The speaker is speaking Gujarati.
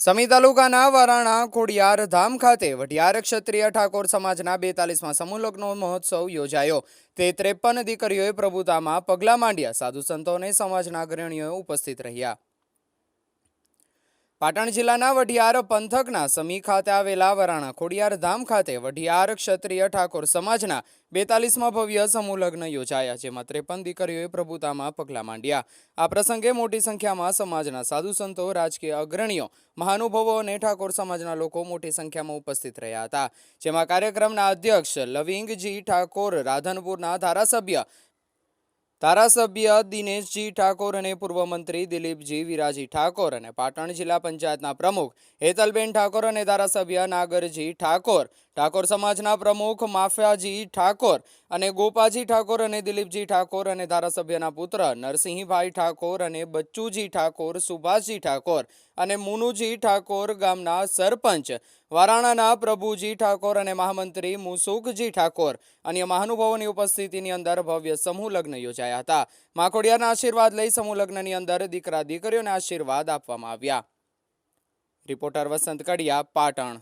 સમી તાલુકાના વારાણા ખોડિયાર ધામ ખાતે વઢિયાર ક્ષત્રિય ઠાકોર સમાજના બેતાલીસમાં સમૂહલગ્નો મહોત્સવ યોજાયો. તે ત્રેપન દીકરીઓએ પ્રભુતામાં પગલાં માંડ્યા. સાધુ સંતો અને સમાજના અગ્રણીઓ ઉપસ્થિત રહ્યા. પાટણ જિલ્લાના વઢિયાર પંથકના સમી ખાતે આવેલા વરાણા ખોડિયાર ધામ ખાતે વઢિયાર ક્ષત્રિય ઠાકોર સમાજના બેતાલીસમાં ભવ્ય સમૂહ લગ્ન યોજાયા, જેમાં ત્રેપન દીકરીઓએ પ્રભુતામાં પગલાં માંડ્યા. આ પ્રસંગે મોટી સંખ્યામાં સમાજના સાધુ સંતો, રાજકીય અગ્રણીઓ, મહાનુભાવો અને ઠાકોર સમાજના લોકો મોટી સંખ્યામાં ઉપસ્થિત રહ્યા હતા. જેમાં કાર્યક્રમના અધ્યક્ષ લવિંગજી ઠાકોર, રાધનપુરના ધારાસભ્ય ધારાસભ્ય દિનેશજી ઠાકોર અને પૂર્વ મંત્રી દિલીપજી વિરાજી ઠાકોર અને પાટણ જિલ્લા પંચાયતના પ્રમુખ હેતલબેન ઠાકોર અને ધારાસભ્ય નાગરજી ઠાકોર ઠાકોર સમાજના પ્રમુખ માફિયાજી ઠાકોર અને ગોપાજી ઠાકોર અને દિલીપજી ઠાકોર અને ધારાસભ્યના પુત્ર નરસિંહભાઈ ઠાકોર અને બચ્ચુજી ઠાકોર, સુભાષજી ઠાકોર અને મુનુજી ઠાકોર ગામના સરપંચ. વારાણાના પ્રભુજી ઠાકોર અને મહામંત્રી મુસુખજી ઠાકોર અન્ય મહાનુભાવોની ઉપસ્થિતિની અંદર ભવ્ય સમૂહ લગ્ન યોજાયા હતા. માકોડિયાના આશીર્વાદ લઈ સમૂહ લગ્નની અંદર દીકરા દીકરીઓને આશીર્વાદ આપવામાં આવ્યા. રિપોર્ટર વસંત કડિયા, પાટણ.